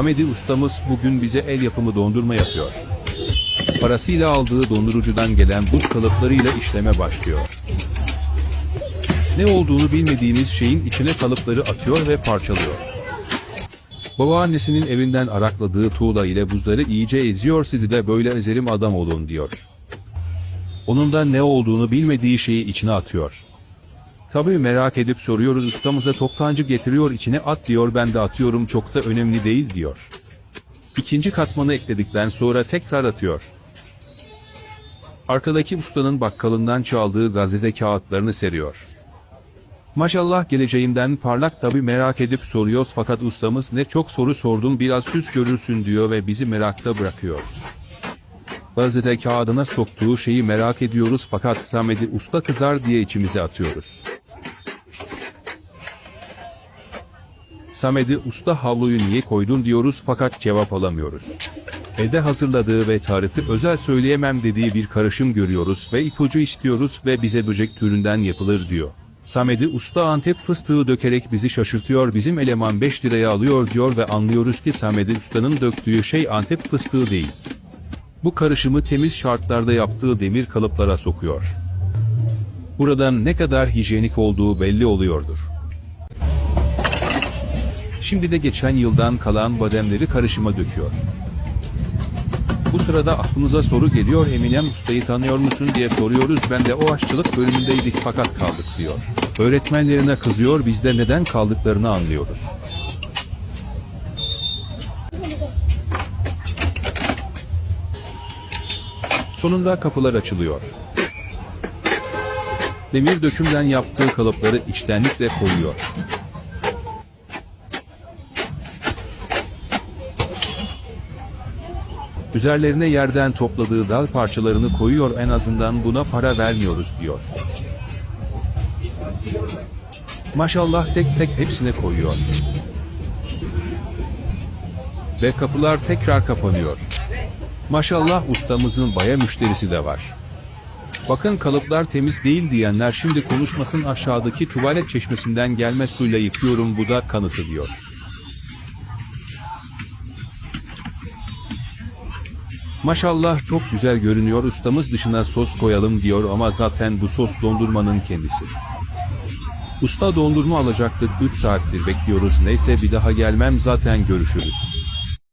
Hamedi ustamız bugün bize el yapımı dondurma yapıyor. Parasıyla aldığı dondurucudan gelen buz kalıplarıyla işleme başlıyor. Ne olduğunu bilmediğimiz şeyin içine kalıpları atıyor ve parçalıyor. Babaannesinin evinden arakladığı tuğla ile buzları iyice eziyor sizi de böyle ezerim adam olun diyor. Onun da ne olduğunu bilmediği şeyi içine atıyor. Tabii merak edip soruyoruz ustamıza toptancı getiriyor içine at diyor ben de atıyorum çok da önemli değil diyor. İkinci katmanı ekledikten sonra tekrar atıyor. Arkadaki ustanın bakkalından çaldığı gazete kağıtlarını seriyor. Maşallah geleceğimden parlak tabi merak edip soruyoruz fakat ustamız ne çok soru sordum biraz süs görürsün diyor ve bizi merakta bırakıyor. Gazete kağıdına soktuğu şeyi merak ediyoruz fakat Samet'i usta kızar diye içimize atıyoruz. Samet'i usta havluyu niye koydun diyoruz fakat cevap alamıyoruz. Evde hazırladığı ve tarifi özel söyleyemem dediği bir karışım görüyoruz ve ipucu istiyoruz ve bize böcek türünden yapılır diyor. Samet'i usta Antep fıstığı dökerek bizi şaşırtıyor bizim eleman 5 liraya alıyor diyor ve anlıyoruz ki Samet'i ustanın döktüğü şey Antep fıstığı değil. Bu karışımı temiz şartlarda yaptığı demir kalıplara sokuyor. Buradan ne kadar hijyenik olduğu belli oluyordur. Şimdi de geçen yıldan kalan bademleri karışıma döküyor. Bu sırada aklımıza soru geliyor Eminem ustayı tanıyor musun diye soruyoruz ben de o aşçılık bölümündeydik fakat kaldık diyor. Öğretmenlerine kızıyor biz de neden kaldıklarını anlıyoruz. Sonunda kapılar açılıyor. Demir dökümden yaptığı kalıpları içtenlikle koyuyor. Üzerlerine yerden topladığı dal parçalarını koyuyor en azından buna para vermiyoruz diyor. Maşallah tek tek hepsine koyuyor. Ve kapılar tekrar kapanıyor. Maşallah ustamızın baya müşterisi de var. Bakın kalıplar temiz değil diyenler şimdi konuşmasın aşağıdaki tuvalet çeşmesinden gelme suyla yıkıyorum bu da kanıtı diyor. Maşallah çok güzel görünüyor ustamız dışına sos koyalım diyor ama zaten bu sos dondurmanın kendisi. Usta dondurma alacaktık 3 saattir bekliyoruz neyse bir daha gelmem zaten görüşürüz.